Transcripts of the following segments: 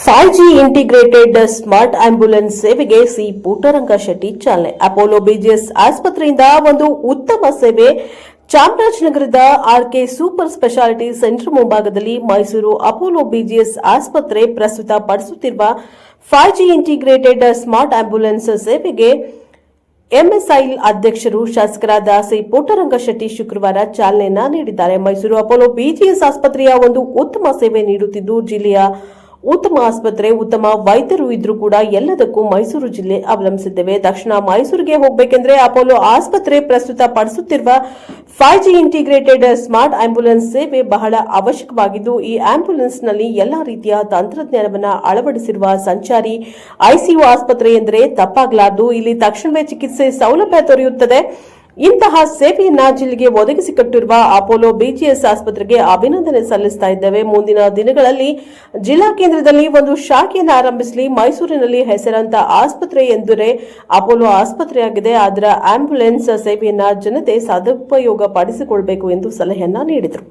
Five G integrated smart ambulance ಸೇವೆಗೆ C Puttaranga Shetty ಚಾಲನೆ. Apollo BGS ಆಸ್ಪತ್ರೆಯಿಂದ ಒಂದು ಉತ್ತಮ ಸೇವೆ. ಚಾಮರಾಜನಗರದ ಆರ್ಕೆ ಸೂಪರ್ ಸ್ಪೆಷಾಲಿಟಿ ಸೆಂಟರ್ ಮುಂಭಾಗದಲ್ಲಿ ಮೈಸೂರು ಅಪೋಲೋ ಬಿಜಿಎಸ್ ಆಸ್ಪತ್ರೆ ಪ್ರಸ್ತುತ ಪಡಿಸುತ್ತಿರುವ five G integrated smart ambulance ಸೇವೆಗೆ ಎಂಎಸ್ಐ ಅಧ್ಯಕ್ಷರು ಶಾಸಕರಾದ ಸಿ ಪುಟ್ಟರಂಗ ಶೆಟ್ಟಿ ಶುಕ್ರವಾರ ಚಾಲನೆಯನ್ನ ನೀಡಿದ್ದಾರೆ. ಮೈಸೂರು ಅಪೋಲೋ ಬಿಜಿಎಸ್ ಆಸ್ಪತ್ರೆಯ ಒಂದು ಉತ್ತಮ ಸೇವೆ ನೀಡುತ್ತಿದ್ದು, ಜಿಲ್ಲೆಯ ಉತ್ತಮ ಆಸ್ಪತ್ರೆ, ಉತ್ತಮ ವೈದ್ಯರು ಇದ್ರೂ ಕೂಡ ಎಲ್ಲದಕ್ಕೂ ಮೈಸೂರು ಜಿಲ್ಲೆ ಅವಲಂಬಿಸಿದ್ದೇವೆ. ದಕ್ಷಿಣ ಮೈಸೂರಿಗೆ ಹೋಗಬೇಕೆಂದ್ರೆ ಅಪೋಲೋ ಆಸ್ಪತ್ರೆ ಪ್ರಸ್ತುತ ಪಡಿಸುತ್ತಿರುವ five G integrated smart ambulance ಸೇವೆ ಬಹಳ ಅವಶ್ಯಕವಾಗಿದ್ದು, ಈ ಆಂಬ್ಯುಲೆನ್ಸ್ನಲ್ಲಿ ಎಲ್ಲಾ ರೀತಿಯ ತಂತ್ರಜ್ಞಾನವನ್ನು ಅಳವಡಿಸಿರುವ ಸಂಚಾರಿ ಐಸಿಯು ಆಸ್ಪತ್ರೆ ಎಂದರೆ ತಪ್ಪಾಗಲಾರದು. ಇಲ್ಲಿ ತಕ್ಷಣವೇ ಚಿಕಿತ್ಸೆ ಸೌಲಭ್ಯ ದೊರೆಯುತ್ತದೆ. ಇಂತಹ ಸೇವೆಯನ್ನ ಜಿಲ್ಲೆಗೆ ಒದಗಿಸಿಕೊಟ್ಟಿರುವ ಅಪೋಲೋ ಬಿಜಿಎಸ್ ಆಸ್ಪತ್ರೆಗೆ ಅಭಿನಂದನೆ ಸಲ್ಲಿಸ್ತಾ ಇದ್ದೇವೆ. ಮುಂದಿನ ದಿನಗಳಲ್ಲಿ ಜಿಲ್ಲಾ ಕೇಂದ್ರದಲ್ಲಿ ಒಂದು ಶಾಖೆಯನ್ನು ಆರಂಭಿಸಲಿ. ಮೈಸೂರಿನಲ್ಲಿ ಹೆಸರಾಂತ ಆಸ್ಪತ್ರೆ ಎಂದರೆ ಅಪೋಲೋ ಆಸ್ಪತ್ರೆಯಾಗಿದೆ. ಅದರ ಆಂಬ್ಯುಲೆನ್ಸ್ ಸೇವೆಯನ್ನ ಜನತೆ ಸದುಪಯೋಗ ಪಡಿಸಿಕೊಳ್ಳಬೇಕು ಎಂದು ಸಲಹೆಯನ್ನ ನೀಡಿದರು.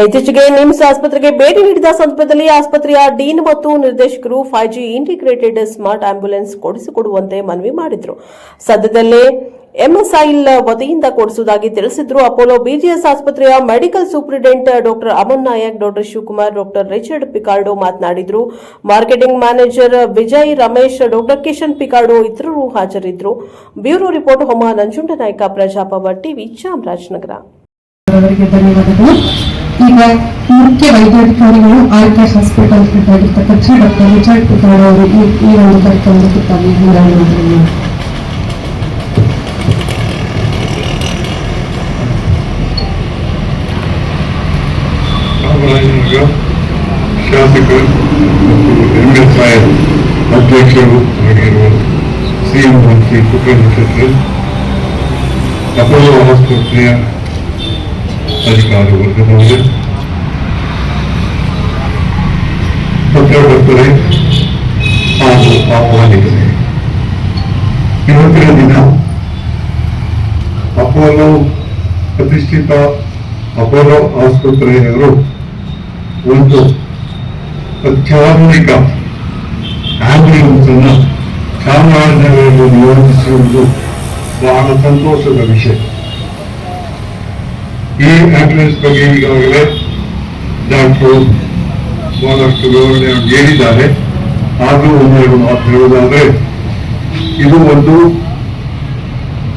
ಇತ್ತೀಚೆಗೆ ನಿಮ್ಸ್ ಆಸ್ಪತ್ರೆಗೆ ಭೇಟಿ ನೀಡಿದ ಸಂದರ್ಭದಲ್ಲಿ ಆಸ್ಪತ್ರೆಯ ಡೀನ್ ಮತ್ತು ನಿರ್ದೇಶಕರು five G integrated smart ambulance ಕೊಡಿಸಿಕೊಡುವಂತೆ ಮನವಿ ಮಾಡಿದರು. ಸದ್ಯದಲ್ಲೇ ಎಂಎಸ್ಐಲ್ ವತಿಯಿಂದ ಕೊಡಿಸುವುದಾಗಿ ತಿಳಿಸಿದ್ರು. ಅಪೋಲೋ ಬಿಜಿಎಸ್ ಆಸ್ಪತ್ರೆಯ medical superintendent doctor Aman Nayak, doctor Shivakumar, doctor Richard Picardo ಮಾತನಾಡಿದ್ರು. Marketing manager Vijay Ramesh, doctor Kishan Picardo ಇತರರು ಹಾಜರಿದ್ದರು ಬ್ಯೂರೋ ರಿಪೋರ್ಟ್ ಹೊಮ ನಂಜುಂಡನಾಯಕ ಪ್ರಜಾಪವ ಟಿವಿ, ಚಾಮರಾಜನಗರ. ಈಗ ಮುಖ್ಯ ವೈದ್ಯಾಧಿಕಾರಿಗಳು ಹಾಸ್ಪಿಟಲ್ ಡಾಕ್ಟರ್ ರಿಚರ್ಡ್ ಪಿಕಾರ್ಡೋ ಅವರು ಈ ಒಂದು ತಾವು ಧನ್ಯವಾದಗಳು ಚಾಮರಾಜನಗರ ಶಾಸಕರು ಮತ್ತು ಎಂಎಸ್ಐ ಅಧ್ಯಕ್ಷರು ಆಗಿರುವ ಸಿಎಂ ಮಂತ್ರಿ ಕುಟುಂಬ ಅಪೋಲೋ ಆಸ್ಪತ್ರೆಯ ಅಧಿಕಾರಿ ವರ್ಗದವರೇ ಪತ್ರಕರ್ತರೇ ಹಾಗೂ ಆಹ್ವಾನಿತರೇ ಇವತ್ತಿನ ದಿನ ಅಪೋಲೋ ಪ್ರತಿಷ್ಠಿತ ಅಪೋಲೋ ಆಸ್ಪತ್ರೆಯವರು ಒಂದು ಅತ್ಯಾಧುನಿಕ ಅನ್ನು ಚಾಮರಾಜನಗರದಲ್ಲಿ ನಿಯೋಜಿಸಿರುವುದು ಬಹಳ ಸಂತೋಷದ ವಿಷಯ. ಈ ಆಂಬ್ಯುಲೆನ್ಸ್ ಬಗ್ಗೆ ಈಗಾಗಲೇ ಡಾಕ್ಟರ್ ಬಹಳಷ್ಟು ವಿವರಣೆಯನ್ನು ನೀಡಿದ್ದಾರೆ. ಆದರೂ ಒಂದೆರಡು ಮಾತು ಹೇಳುವುದಾದ್ರೆ, ಇದು ಒಂದು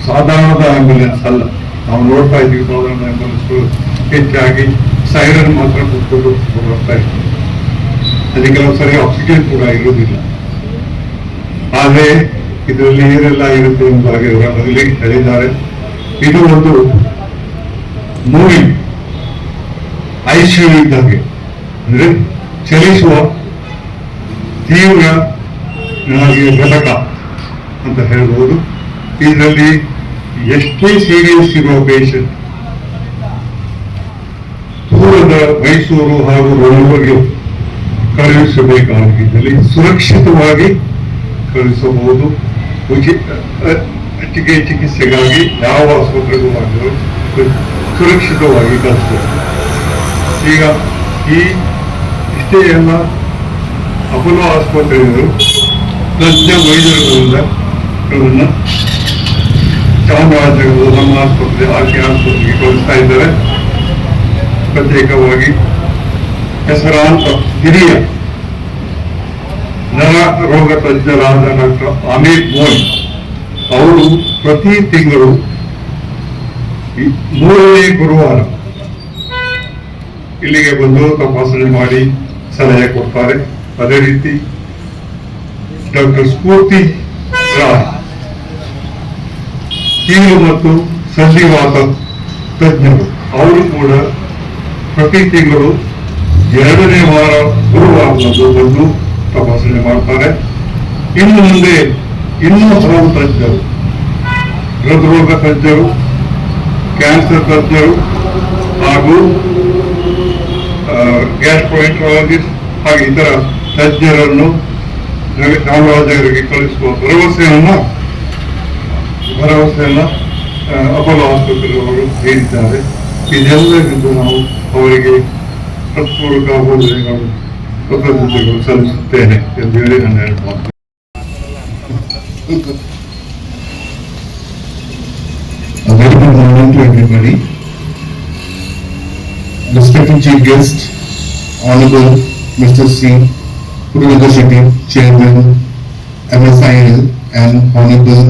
ಸಾಧಾರಣದ ಆಂಬ್ಯುಲೆನ್ಸ್ ಅಲ್ಲ. ನಾವು ನೋಡ್ತಾ ಇದ್ದೀವಿ ಸಾಧಾರಣ ಆಂಬ್ಯುಲೆನ್ಸ್ಗಳು ಹೆಚ್ಚಾಗಿ ಸೈರನ್ ಮಾತ್ರ ಕೂತ್ಕೊಂಡು ಹೋಗ್ತಾ ಇರ್ತದೆ ಅದಕ್ಕೆ ಕೆಲವು ಸರಿ ಆಕ್ಸಿಜನ್ ಕೂಡ ಇರುವುದಿಲ್ಲ. ಆದರೆ ಇದರಲ್ಲಿ ಏನೆಲ್ಲ ಇರುತ್ತೆ ಎಂಬುದಾಗಿ ಅವರ ಮೊದಲೇ ಹೇಳಿದ್ದಾರೆ. ಇದು ಒಂದು ಮೂವಿ. ಐಸಿಯು ಇದ್ದಾಗೆ. ಅಂದ್ರೆ ಚಲಿಸುವ ತೀವ್ರ ಘಟಕ ಅಂತ ಹೇಳ್ಬಹುದು ಇದರಲ್ಲಿ ಎಷ್ಟೇ ಸೀರಿಯಸ್ ಇರುವ ಪೇಷಂಟ್ ದೂರದ ಮೈಸೂರು ಹಾಗೂ ಬೆಂಗಳೂರಿಗೆ ಕಳುಹಿಸಬೇಕಾಗಿದ್ದಲ್ಲಿ ಸುರಕ್ಷಿತವಾಗಿ ಕಳುಹಿಸಬಹುದು ಉಚಿತ ಚಿಕಿತ್ಸೆಗಾಗಿ ಯಾವ ಆಸ್ಪತ್ರೆಗೂ ಮಾಡಿದ್ರು ಸುರಕ್ಷಿತವಾಗಿ ಕಳಿಸ್ಬೋದು ಈಗ ಈ ಇಷ್ಟೇ ಎಲ್ಲ ಅಪೋಲೋ ಆಸ್ಪತ್ರೆಯವರು ತಜ್ಞ ವೈದ್ಯರುಗಳಿಂದ ಚಾಮರಾಜನಗರದ ನಮ್ಮ ಆಸ್ಪತ್ರೆ ಆಕೆ ಆಸ್ಪತ್ರೆಗೆ ಕಳಿಸ್ತಾ ಇದ್ದಾರೆ. ಪ್ರತ್ಯೇಕವಾಗಿ ಹೆಸರಾಂತ ಹಿರಿಯ ನರ ರೋಗ ತಜ್ಞರಾದ ಡಾಕ್ಟರ್ ಅಮಿತ್ ಮೋಹನ್ ಅವರು ಪ್ರತಿ ತಿಂಗಳು ಮೂರನೇ ಗುರುವಾರ ಇಲ್ಲಿಗೆ ಬಂದು ತಪಾಸಣೆ ಮಾಡಿ ಸಲಹೆ ಕೊಡ್ತಾರೆ. ಅದೇ ರೀತಿ ಡಾಕ್ಟರ್ ಸ್ಫೂರ್ತಿ ಕೀಲು ಮತ್ತು ಸಂಧಿವಾತ ತಜ್ಞರು, ಅವರು ಕೂಡ ಪ್ರತಿ ತಿಂಗಳು ಎರಡನೇ ವಾರ ಗುರುವಾರದಂದು ಬಂದು ತಪಾಸಣೆ ಮಾಡ್ತಾರೆ. ಇನ್ನು ಮುಂದೆ ಇನ್ನೂ ಹಲವು ತಜ್ಞರು, ಹೃದ್ರೋಗ ತಜ್ಞರು ಕ್ಯಾನ್ಸರ್ ತಜ್ಞರು ಹಾಗೂ ಗ್ಯಾಸ್ಟ್ರೋಎಂಟ್ರಾಲಜಿಸ್ಟ್ ಹಾಗೆ ಇತರ ತಜ್ಞರನ್ನು ಚಾಮರಾಜನಗರಿಗೆ ಕಳಿಸುವ ಭರವಸೆಯನ್ನು, ಭರವಸೆಯನ್ನ ಅಪೋಲೋ ಆಸ್ಪತ್ರೆಯವರು ಹೇಳಿದ್ದಾರೆ ಇದೆಲ್ಲರಿಂದ ನಾವು ಅವರಿಗೆ ಹೃತ್ಪೂರ್ವಕ ವಂದನೆಗಳು ಕೃತಜ್ಞತೆಗಳು ಸಲ್ಲಿಸುತ್ತೇನೆ ಎಂದು ಹೇಳಿ ನನ್ನ ಎರಡು ಮಾತು A very good morning to everybody. Respected Chief Guest, Honorable Mr. C. Puranaga Shetty, Chairman, MSIL and Honorable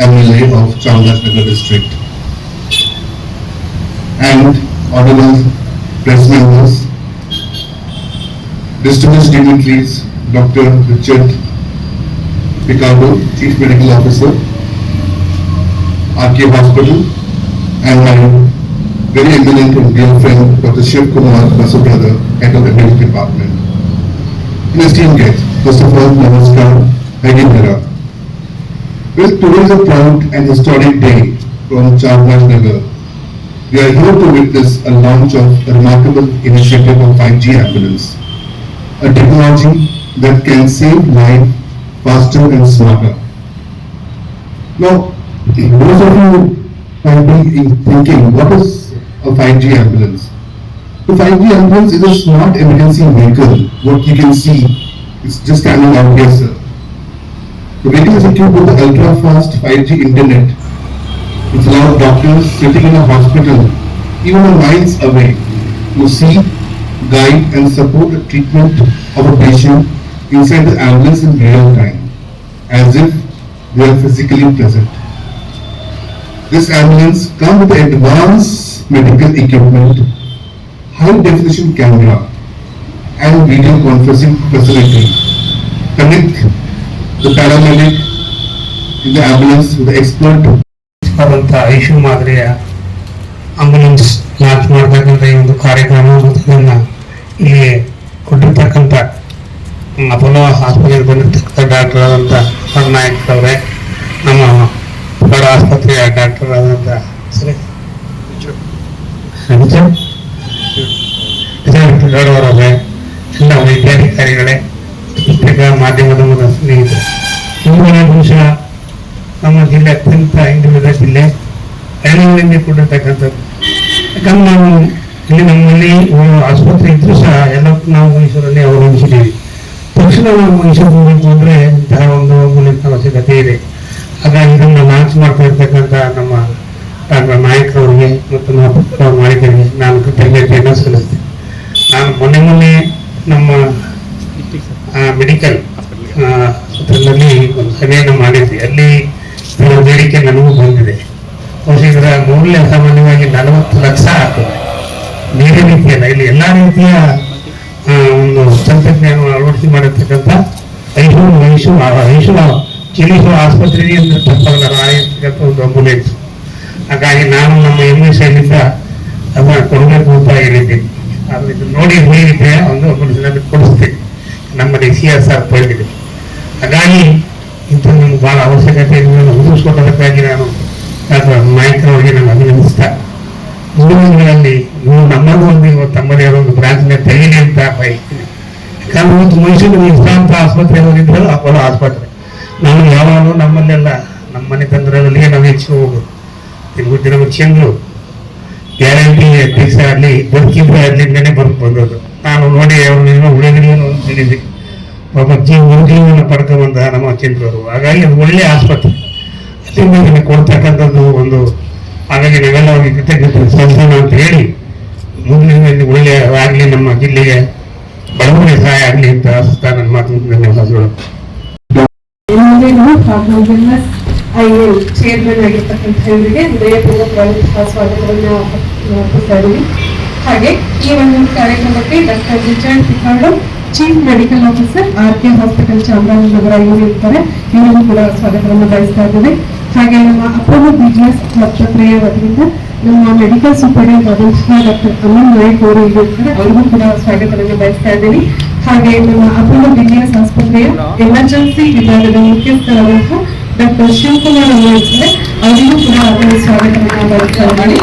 MLA of Chamarajanagar District. And Honorable Press Members, distinguished dignitaries, Dr. Richard Picardo, Chief Medical Officer, RK Hospital, and my very eminent and dear friend, Dr. Shiv Kumar Basubradar, Head of the Health Department. In esteemed guests, first of all, Namaskar, Hagindara. Well, today is a proud and historic day from Charmraj Nagar. We are here to witness a launch of a remarkable initiative of 5G ambulance, a technology that can save life faster and smarter. Now, most of you might be thinking, what is a 5G ambulance? The 5G ambulance is a smart emergency vehicle, what you can see, it's just standing out here, sir. The vehicle is equipped with ultra-fast 5G internet. It allows doctors sitting in a hospital, even miles away, to see, guide and support the treatment of a patient inside the ambulance in real time, as if they are physically present. This ambulance comes with advanced medical equipment, high definition camera and video conferencing facility. Connect the paramedic in the ambulance with the expert ಆದಂಥ ಐಶು ಮಾದರಿಯ ambulance launch ಮಾಡ್ತಕ್ಕಂಥ ಈ ಒಂದು ಕಾರ್ಯಕ್ರಮ ಮತ್ತು ಇದನ್ನ ಇಲ್ಲಿ ಕೊಟ್ಟಿರ್ತಕ್ಕಂಥ ಅಪೋಲೋ ಆಸ್ಪತ್ರೆಗೆ ಬಂದಿರ್ತಕ್ಕಂಥ ಡಾಕ್ಟರ್ ಆದಂಥ ನಾಯಕ್ ಅವರೇ ನಮ್ಮ ಬಡ ಆಸ್ಪತ್ರೆಯ ಡಾಕ್ಟರ್ ಆದಂಥ ಸರಿ ಅವರೇ ಎಲ್ಲ ವೈದ್ಯಾಧಿಕಾರಿಗಳೇ ಪುಸ್ತಕ ಮಾಧ್ಯಮದ ಮೂಲಕ ಸ್ನೇಹಿತರು. ಇಂದಿನ ದಿವಸ ನಮ್ಮ ಜಿಲ್ಲೆ ಅತ್ಯಂತ ಹಿಂದುಳಿದ ಜಿಲ್ಲೆ ಹಳ್ಳಿಗಳಿಂದ ಕೊಟ್ಟಿರ್ತಕ್ಕಂಥದ್ದು. ಯಾಕಂದ್ರೆ ನಾವು ಇಲ್ಲಿ ನಮ್ಮಲ್ಲಿ ಆಸ್ಪತ್ರೆ ಇದ್ರೂ ಸಹ ಎಲ್ಲ ನಾವು ಮೈಸೂರಲ್ಲಿ ಅವಲಂಬಿಸಿದ್ದೀವಿ. ತಕ್ಷಣ ನಾವು ಮೈಸೂರು ಹೋಗಬೇಕು ಅಂದರೆ ಇಂತಹ ಒಂದು ಮೂಲಕ ಅವಶ್ಯಕತೆ ಇದೆ. ಹಾಗಾಗಿ ಇದನ್ನು ಲಾಂಚ್ ಮಾಡ್ತಾ ಇರ್ತಕ್ಕಂಥ ನಮ್ಮ ಡಾಕ್ಟರ್ ನಾಯಕ್ ಅವರಿಗೆ ಮತ್ತು ನಮ್ಮ ಪುತ್ರ ಮಾಲೀಕರಿಗೆ ನಾನು ಕೃತಜ್ಞತೆಯನ್ನು ಸಲ್ಲಿಸ್ತೇನೆ. ನಾನು ಮೊನ್ನೆ ಮೊನ್ನೆ ನಮ್ಮ ಮೆಡಿಕಲ್ ಆಸ್ಪತ್ರೆಯಲ್ಲಿ ಒಂದು ಸಭೆಯನ್ನು ಮಾಡಿದ್ವಿ ಅಲ್ಲಿ ಬೇಡಿಕೆ ನನಗೂ ಬಂದಿದೆ. ಇದರ ಮೌಲ್ಯ ಸಾಮಾನ್ಯವಾಗಿ ನಲವತ್ತು ಲಕ್ಷ ಆಗ್ತದೆ. ಬೇರೆ ರೀತಿಯಲ್ಲ, ಇಲ್ಲಿ ಎಲ್ಲ ರೀತಿಯ ಒಂದು ತಂತ್ರಜ್ಞಾನವನ್ನು ಅಳವಡಿಸಿ ಮಾಡಿರ್ತಕ್ಕಂಥ ಐಶು ಐಶು ಐಶು ಚಿಲಿಸು ಆಸ್ಪತ್ರೆಗೆ ರಾಯಿರ್ತಕ್ಕಂಥ ಒಂದು ಆಂಬುಲೆನ್ಸ್. ಹಾಗಾಗಿ ನಾನು ನಮ್ಮ ಎಂ ಎಸ್ ಐನಿಂದ ಅದನ್ನ ಕೊಡಬೇಕು ಅಂತ ಹೇಳಿದ್ದೀನಿ. ಆದರೆ ಇದು ನೋಡಿ ಹೇಗಿದೆ ಒಂದು ಆಂಬುಲೆನ್ಸ್ ಕೊಡಿಸ್ತೀನಿ. ನಮ್ಮಲ್ಲಿ ಸಿ ಎಸ್ ಆರ್ ಪಡೆದಿದೆ ಹಾಗಾಗಿ ಇಂಥ ನಮ್ಗೆ ಭಾಳ ಅವಶ್ಯಕತೆ ಇದೆ. ಒದಗಿಸ್ಕೊಟ್ಟದಕ್ಕಾಗಿ ನಾನು ನಾಯಕರವರಿಗೆ ನಾನು ಅಭಿನಂದಿಸ್ತಾ ಮುಂದಿನ ದಿನಗಳಲ್ಲಿ ನೀವು ನಮ್ಮದು ಒಂದು ಇವತ್ತು ತಮ್ಮದೇ ಆದ ಒಂದು ಬ್ರಾಂಚ್ನ ತೆಗೀಲಿ ಅಂತ ಬಯಸ್ತೀನಿ ಯಾಕಂದ್ರೆ ಇವತ್ತು ಮೈಸೂರು ವಿಶ್ರಾಂತ ಆಸ್ಪತ್ರೆ ಹೋಗಿದ್ರು ಅಪೋಲೋ ಆಸ್ಪತ್ರೆ. ನಾನು ಯಾವಾಗಲೂ ನಮ್ಮಲ್ಲೆಲ್ಲ ನಮ್ಮ ಮನೆ ತಂದ್ರಲ್ಲಿ ನಾವು ಹೆಚ್ಚು ಹೋಗೋದು ನಮ್ಮ ಚಂದ್ರು ಗ್ಯಾರಂಟಿ ಅಧ್ಯಕ್ಷ ಆಗಲಿ ಬದುಕಿದ್ರೆ ಅಲ್ಲಿಂದನೇ ಬರ್ಕ್ ಬಂದದ್ದು. ನಾನು ನೋಡಿ ಅವ್ರನ್ನ ಉಳಿದಿಲ್ಲ ಅಂತ ಹೇಳಿದ್ದೆ ಪಾಪ ಜೀವ ಜೀವನ ಪಡ್ಕೊಂಬಂದ ನಮ್ಮ ಚಂದ್ರವರು ಹಾಗಾಗಿ ಅದು ಒಳ್ಳೆ ಆಸ್ಪತ್ರೆ. ಅಲ್ಲಿಂದ ನಿಮಗೆ ಕೊಡ್ತಕ್ಕಂಥದ್ದು ಒಂದು, ಹಾಗಾಗಿ ನಾವೆಲ್ಲ ಅವ್ರಿಗೆ ಕೃತಜ್ಞತೆ ಸಲ್ಲಿಸೋಣ ಅಂತ ಹೇಳಿ ಮುಂದಿನ ಒಳ್ಳೆಯ ಒಳ್ಳೆ ಆಗಲಿ ನಮ್ಮ ಜಿಲ್ಲೆಗೆ. ಬಡವರಿಗೆ ಸಹಾಯ ಆಗಲಿ ಅಂತ ಆಶಿಸ್ತಾ ಚೇರ್ಮನ್ ಆಗಿರ್ತಕ್ಕಂಥ ಇವರಿಗೆ ಸ್ವಾಗತವನ್ನು ಇದ್ದೀವಿ ಹಾಗೆ ಈ ಒಂದು ಕಾರ್ಯಕ್ರಮಕ್ಕೆ doctor Richard Picardo chief medical officer R K hospital Chamarajanagar ಇವರು ಇರ್ತಾರೆ ಇವರು ಕೂಡ ಸ್ವಾಗತವನ್ನು ಬಯಸ್ತಾ ಇದ್ದೀವಿ ಹಾಗೆ ನಮ್ಮ ಅಪೋಲೋ ಬಿಜಿಎಸ್ ಆಸ್ಪತ್ರೆಯ ವತಿಯಿಂದ ನಮ್ಮ ಮೆಡಿಕಲ್ ಸೂಪರಿಂಟ್ ಆದಂತಹ ಡಾಕ್ಟರ್ ಅಮನ್ ನಾಯಕ್ ಅವರು ಇಲ್ಲಿ ಅವರಿಗೂ ಕೂಡ ಸ್ವಾಗತವನ್ನು ಬಯಸ್ತಾ ಇದ್ದೀನಿ. ಹಾಗೆ ನಮ್ಮ ಅಪೋಲೋ ಬಿಜಿಎಸ್ ಆಸ್ಪತ್ರೆಯ ಎಮರ್ಜೆನ್ಸಿ ವಿಭಾಗದ ಮುಖ್ಯಸ್ಥರಾದಂತಹ ಡಾಕ್ಟರ್ ಶಿವಕುಮಾರ್ ಅವರು ಇರ್ತಾರೆ ಅವರಿಗೂ ಕೂಡ ಅದನ್ನು ಸ್ವಾಗತವನ್ನು ಬಯಸ್ತಾ ಇದ್ದೀನಿ.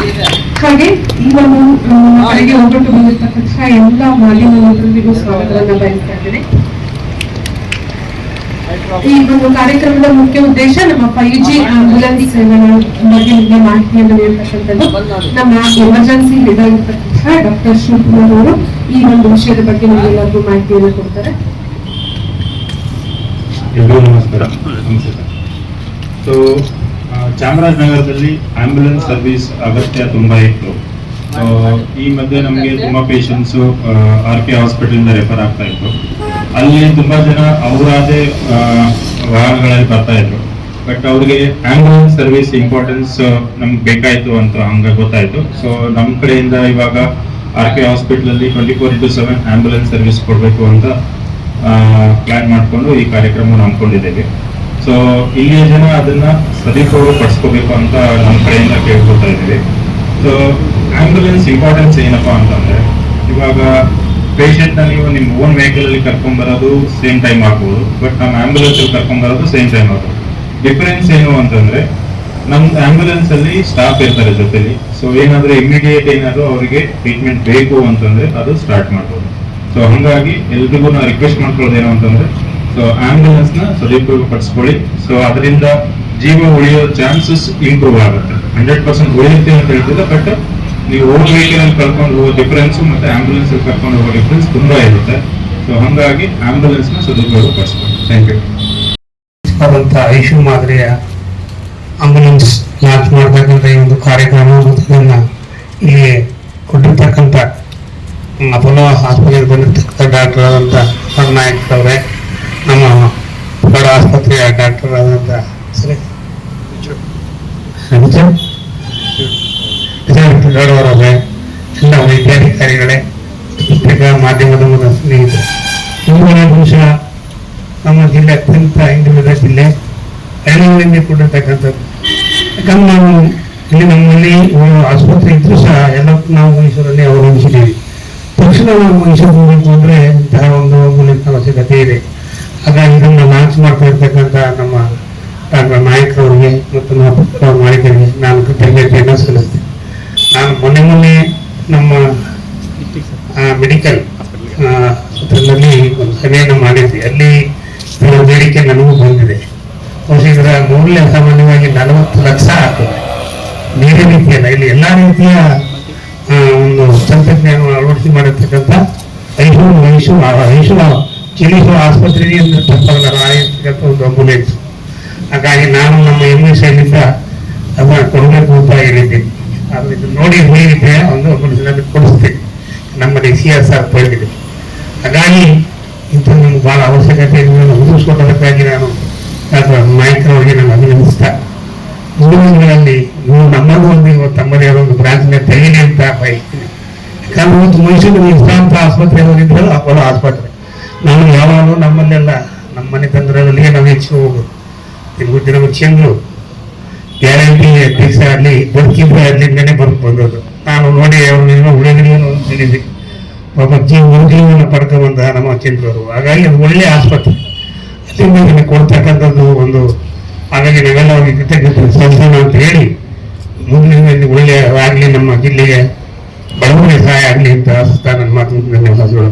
ಹಾಗೆ ಈ ನಮ್ಮ ಕಡೆಗೆ ಒಗ್ಗಟ್ಟು ಬಂದಿರತಕ್ಕಂತಹ ಎಲ್ಲ ಮಾಧ್ಯಮ ಮಿತ್ರರಿಗೂ ಸ್ವಾಗತವನ್ನು ಬಯಸ್ತಾ ಇದ್ದೀನಿ. ಈ ಒಂದು ಕಾರ್ಯಕ್ರಮದ ಮುಖ್ಯ ಉದ್ದೇಶ ನಮ್ಮ ಫೈವ್ ಜಿ ಆಂಬುಲೆನ್ಸ್ ಸೇವೆಗಳ ಬಗ್ಗೆ ಮಾಹಿತಿಯನ್ನು ನೀಡತಕ್ಕಂಥದ್ದು. ನಮ್ಮ ಎಮರ್ಜೆನ್ಸಿ ಇದಾಗಿರ್ತಕ್ಕಂತಹ ಡಾಕ್ಟರ್ ಶಿವಕುಮಾರ್ ಅವರು ಈ ಒಂದು ವಿಷಯದ ಬಗ್ಗೆ ನಮಗೆಲ್ಲರಿಗೂ ಮಾಹಿತಿಯನ್ನು ಕೊಡ್ತಾರೆ. ನಮಸ್ಕಾರ. ಚಾಮರಾಜನಗರದಲ್ಲಿ ಆಂಬ್ಯುಲೆನ್ಸ್ ಸರ್ವಿಸ್ ಅಗತ್ಯ ತುಂಬಾ ಇತ್ತು. ಈ ಮಧ್ಯೆ ನಮಗೆ ತುಂಬಾ ಪೇಷಂಟ್ಸು ಆರ್ ಕೆ ಹಾಸ್ಪಿಟಲಿಂದ ರೆಫರ್ ಆಗ್ತಾ ಇತ್ತು. ಅಲ್ಲಿ ತುಂಬಾ ಜನ ಅವರಾದೇ ವಾಹನಗಳಲ್ಲಿ ಬರ್ತಾ ಇದ್ರು. ಬಟ್ ಅವ್ರಿಗೆ ಆಂಬುಲೆನ್ಸ್ ಸರ್ವಿಸ್ ಇಂಪಾರ್ಟೆನ್ಸ್ ನಮ್ಗೆ ಬೇಕಾಯಿತು ಅಂತ ಹಂಗೆ ಗೊತ್ತಾಯಿತು. ಸೊ ನಮ್ಮ ಕಡೆಯಿಂದ ಇವಾಗ ಆರ್ ಕೆ ಹಾಸ್ಪಿಟಲಲ್ಲಿ twenty four into seven ambulance service ಕೊಡಬೇಕು ಅಂತ ಪ್ಲಾನ್ ಮಾಡಿಕೊಂಡು ಈ ಕಾರ್ಯಕ್ರಮ ಹಮ್ಮಿಕೊಂಡಿದ್ದೇವೆ. ಸೊ ಇಲ್ಲಿಯ ಜನ ಅದನ್ನ ಸದುಪಯೋಗ ಪಡಿಸ್ಕೋಬೇಕು ಅಂತ ನಮ್ಮ ಕಡೆಯಿಂದ ಕೇಳ್ಕೊತಾ ಇದ್ದೀವಿ. ಸೊ ಆಂಬುಲೆನ್ಸ್ ಇಂಪಾರ್ಟೆನ್ಸ್ ಏನಪ್ಪಾ ಅಂತಂದ್ರೆ, ಇವಾಗ patient ನ ನೀವು ನಿಮ್ಮ ಓನ್ ವೆಹಿಕಲ್ ಅಲ್ಲಿ ಕರ್ಕೊಂಡ್ ಬರೋದು ಸೇಮ್ ಟೈಮ್ ಆಗ್ಬೋದು ಬಟ್ ನಮ್ಮ ಕರ್ಕೊಂಡ್ ಬರೋದು ಸೇಮ್ ಟೈಮ್ ಆಗ್ಬೋದು. ಡಿಫರೆನ್ಸ್ ಏನು ಅಂತಂದ್ರೆ ನಮ್ಮ ಆಂಬ್ಯುಲೆನ್ಸ್ ಅಲ್ಲಿ ಸ್ಟಾಫ್ ಇರ್ತಾರೆ ಜೊತೆಲಿ ಸೊ ಏನಾದ್ರೆ ಇಮಿಡಿಯೇಟ್ ಏನಾದ್ರು ಅವರಿಗೆ ಟ್ರೀಟ್ಮೆಂಟ್ ಬೇಕು ಅಂತಂದ್ರೆ ಅದು ಸ್ಟಾರ್ಟ್ ಮಾಡ್ಬೋದು. ಸೊ ಹಂಗಾಗಿ ಎಲ್ರಿಗೂ ನಾವು ರಿಕ್ವೆಸ್ಟ್ ಮಾಡ್ಕೊಳ್ಳೋದು ಏನು ಅಂತಂದ್ರೆ ಸೊ ನ ಸದುಪಯೋಗ ಪಡಿಸ್ಕೊಳ್ಳಿ ಸೊ ಅದರಿಂದ ಜೀವ ಉಳಿಯೋ ಚಾನ್ಸಸ್ ಇಂಪ್ರೂವ್ ಆಗುತ್ತೆ. ಹಂಡ್ರೆಡ್ ಪರ್ಸೆಂಟ್ ಉಳಿಯುತ್ತೆ ಅಂತ ಹೇಳ್ತಿಲ್ಲ ಬಟ್ ನೀವು ಓನ್ ವೆಹಿಕಲ್ ಕರ್ಕೊಂಡು ಹೋಗೋ ಡಿಫರೆನ್ಸ್ ಮತ್ತೆ ಆಂಬ್ಯುಲೆನ್ಸ್ ಕರ್ಕೊಂಡು ಹೋಗೋ ಡಿಫ್ರೆನ್ಸ್ ತುಂಬಾ ಇರುತ್ತೆ. ಸೊ ಹಂಗಾಗಿ ಆಂಬ್ಯುಲೆನ್ಸ್ನ ಸದುಪಯೋಗ ಪಡಿಸ್ಕೊಳ್ಳಿ ಥ್ಯಾಂಕ್ ಯು ಐಶು ಮಾದರಿಯ ಆಂಬುಲೆನ್ಸ್ ಲಾಂಚ್ ಮಾಡ್ತಕ್ಕಂಥ ಈ ಒಂದು ಕಾರ್ಯಕ್ರಮ ಇದನ್ನ ಇಲ್ಲಿ ಕೊಟ್ಟಿರ್ತಕ್ಕಂಥ ಅಪೋಲೋ ಆಸ್ಪತ್ರೆಗೆ ಬಂದಿರ್ತಕ್ಕಂಥ ಡಾಕ್ಟರ್ ಆದಂಥ ನಾಯಕ್ ಅವರೇ, ನಮ್ಮ ಬಡ ಆಸ್ಪತ್ರೆಯ ಡಾಕ್ಟರ್ ಆದಂಥ ಸರಿ ಅವರೇ ಎಲ್ಲ ವೈದ್ಯಾಧಿಕಾರಿಗಳೇ ಪುಸ್ತಕ ಮಾಧ್ಯಮದ ಮೂಲಕ ಸ್ನೇಹಿತರು. ಇಂದಿನ ದಿವಸ ನಮ್ಮ ಜಿಲ್ಲೆ ಅತ್ಯಂತ ಹಿಂದುಳಿದ ಜಿಲ್ಲೆ ಹಳ್ಳಿಗಳಲ್ಲಿ ಕೂಡಿರ್ತಕ್ಕಂಥದ್ದು ಯಾಕಂದ್ರೆ ನಾವು ಇಲ್ಲಿ ನಮ್ಮಲ್ಲಿ ಆಸ್ಪತ್ರೆ ಇದ್ರೂ ಸಹ ಎಲ್ಲ ನಾವು ಮೈಸೂರಲ್ಲಿ ಅವಲಂಬಿಸಿದ್ದೀವಿ ತಕ್ಷಣ ನಾವು ಮೈಸೂರು ಅಂದ್ರೆ ಇಂತಹ ಒಂದು ಮೂಲಕ ಅವಶ್ಯಕತೆ ಇದೆ. ಹಾಗಾಗಿ ಇದನ್ನು ಲಾಂಚ್ ಮಾಡ್ತಾ ಇರ್ತಕ್ಕಂಥ ನಮ್ಮ ಡಾಕ್ಟರ್ ನಾಯಕರವರಿಗೆ ಮತ್ತು ನಮ್ಮ ಮಾಲೀಕರಿಗೆ ನಾನು ಕೃತಜ್ಞತೆಯನ್ನು ಸಲ್ಲಿಸ್ತೇನೆ. ನಾನು ಮೊನ್ನೆ ಮೊನ್ನೆ ನಮ್ಮ ಮೆಡಿಕಲ್ ಅದರಲ್ಲಿ ಒಂದು ಸಭೆಯನ್ನು ಮಾಡಿದ್ವಿ. ಅಲ್ಲಿ ಬೇಡಿಕೆ ನನಗೂ ಬಂದಿದೆ. ಇದರ ಮೌಲ್ಯ ಸಾಮಾನ್ಯವಾಗಿ ನಲವತ್ತು ಲಕ್ಷ ಆಗ್ತದೆ. ಬೇರೆ ರೀತಿಯಲ್ಲ, ಇಲ್ಲಿ ಎಲ್ಲ ರೀತಿಯ ಒಂದು ತಂತ್ರಜ್ಞಾನವನ್ನು ಅಳವಡಿಸಿ ಮಾಡಿರ್ತಕ್ಕಂಥ ಐಶೂರು ಐಶು ಐಶು ಚಿಲಿಸುವ ಆಸ್ಪತ್ರೆಗೆ ಆಗಿರ್ತಕ್ಕಂಥ ಒಂದು ಆಂಬುಲೆನ್ಸ್. ಹಾಗಾಗಿ ನಾನು ನಮ್ಮ ಎಂ ಎಸ್ ಐನಿಂದ ಅದನ್ನು ಕೊಡಬೇಕು ಅಂತ ಹೇಳಿದ್ದೀನಿ. ಆದ್ರೆ ಇದು ನೋಡಿ ಹೇಗಿದೆ ಒಂದು ಆಂಬುಲೆನ್ಸ್ ಕೊಡಿಸ್ತೀನಿ. ನಮ್ಮಲ್ಲಿ ಸಿ ಎಸ್ ಆರ್ ಪಡೆದಿದೆ ಹಾಗಾಗಿ ಇಂಥ ನಮ್ಗೆ ಭಾಳ ಅವಶ್ಯಕತೆ ಇದೆ. ಉಳಿಸ್ಕೊಟ್ಟದಕ್ಕಾಗಿ ನಾನು ನಾಯಕರವರಿಗೆ ನಾನು ಅಭಿನಂದಿಸ್ತಾ. ಮೂರುಗಳಲ್ಲಿ ನೀವು ನಮ್ಮಲ್ಲೂ ಒಂದು ಇವತ್ತು ತಮ್ಮದೇ ಒಂದು ಬ್ರಾಂಚ್ನ ತೆಗೀಲಿ ಅಂತ ಬಯಸ್ತೀನಿ ಯಾಕಂದ್ರೆ ಇವತ್ತು ಮೈಸೂರು ವಿಶ್ರಾಂತ ಆಸ್ಪತ್ರೆ ಹೋಗಿದ್ರು ಅಪೋಲೋ ಆಸ್ಪತ್ರೆ. ನಾನು ಯಾವಾಗಲೂ ನಮ್ಮಲ್ಲೆಲ್ಲ ನಮ್ಮ ಮನೆ ತಂತ್ರದಲ್ಲಿಯೇ ನಾವು ಹೆಚ್ಚು ಹೋಗೋದು. ತಿರುಗುತ್ತಿರುವ ನಮಗೆ ಚಂದ್ರು ಗ್ಯಾರಂಟಿ ಅಧ್ಯಕ್ಷ ಆಗಲಿ ಬದುಕಿದ್ರೆ ಅಲ್ಲಿಂದನೇ ಬರ್ಕ್ ಬಂದದ್ದು ನಾನು ನೋಡಿ ಅವನು ಉಳಿದಿಲ್ಲ ಅಂತ ಒಬ್ಬ ಜೀವನ ಪಡ್ಕೊಂಬಂದ ನಮ್ಮ ಚಿಂತವರು ಹಾಗಾಗಿ ಅದು ಒಳ್ಳೆ ಆಸ್ಪತ್ರೆ. ಅಲ್ಲಿಂದ ಕೊಡ್ತಕ್ಕಂಥದ್ದು ಒಂದು, ಹಾಗಾಗಿ ನಾವೆಲ್ಲ ಅವ್ರಿಗೆ ಕೃತಜ್ಞತೆ ಸಲ್ಲಿಸೋಣ ಅಂತ ಹೇಳಿ ಮುಂದಿನ ಒಳ್ಳೆಯ ಆಗಲಿ ನಮ್ಮ ಜಿಲ್ಲೆಗೆ ಬಡವರಿಗೆ ಸಹಾಯ ಆಗಲಿ ಅಂತ ಆಸ್ತಾ ನನ್ನ ಮಾತು ಧನ್ಯವಾದಗಳು.